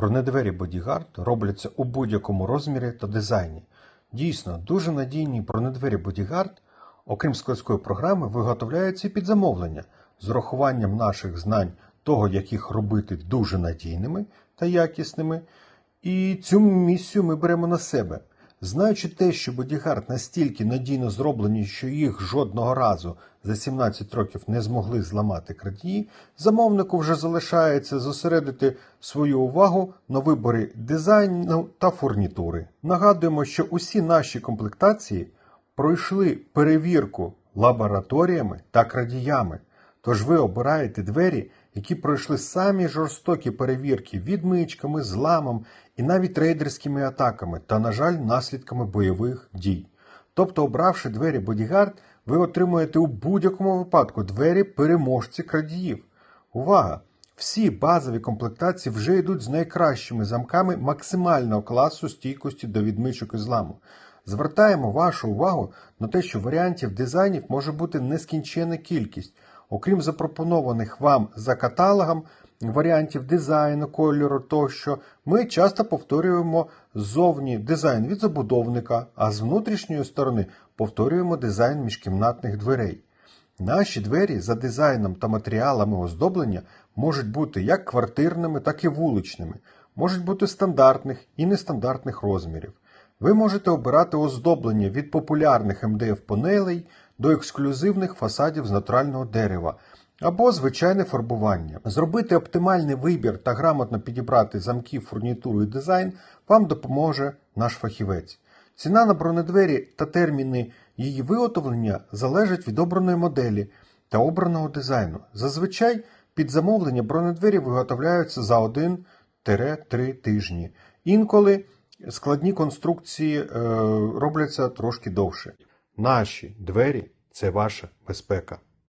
Бронедвері Bodyguard робляться у будь-якому розмірі та дизайні. Дійсно, дуже надійні бронедвері Bodyguard, окрім складської програми, виготовляються під замовлення з урахуванням наших знань того, як їх робити дуже надійними та якісними. І цю місію ми беремо на себе. Знаючи те, що бодігард настільки надійно зроблені, що їх жодного разу за 17 років не змогли зламати крадії, замовнику вже залишається зосередити свою увагу на виборі дизайну та фурнітури. Нагадуємо, що усі наші комплектації пройшли перевірку лабораторіями та крадіями. Тож ви обираєте двері, які пройшли самі жорстокі перевірки відмичками, зламом і навіть рейдерськими атаками та, на жаль, наслідками бойових дій. Тобто, обравши двері Bodyguard, ви отримуєте у будь-якому випадку двері переможці крадіїв. Увага! Всі базові комплектації вже йдуть з найкращими замками максимального класу стійкості до відмичок і зламу. Звертаємо вашу увагу на те, що варіантів дизайнів може бути нескінченна кількість. Окрім запропонованих вам за каталогом варіантів дизайну, кольору тощо, ми часто повторюємо ззовні дизайн від забудовника, а з внутрішньої сторони повторюємо дизайн міжкімнатних дверей. Наші двері за дизайном та матеріалами оздоблення можуть бути як квартирними, так і вуличними, можуть бути стандартних і нестандартних розмірів. Ви можете обирати оздоблення від популярних МДФ-панелей до ексклюзивних фасадів з натурального дерева або звичайне фарбування. Зробити оптимальний вибір та грамотно підібрати замки, фурнітуру і дизайн вам допоможе наш фахівець. Ціна на бронедвері та терміни її виготовлення залежать від обраної моделі та обраного дизайну. Зазвичай під замовлення бронедвері виготовляються за 1-3 тижні. Інколи складні конструкції е, робляться трошки довше. Наші двері це ваша безпека.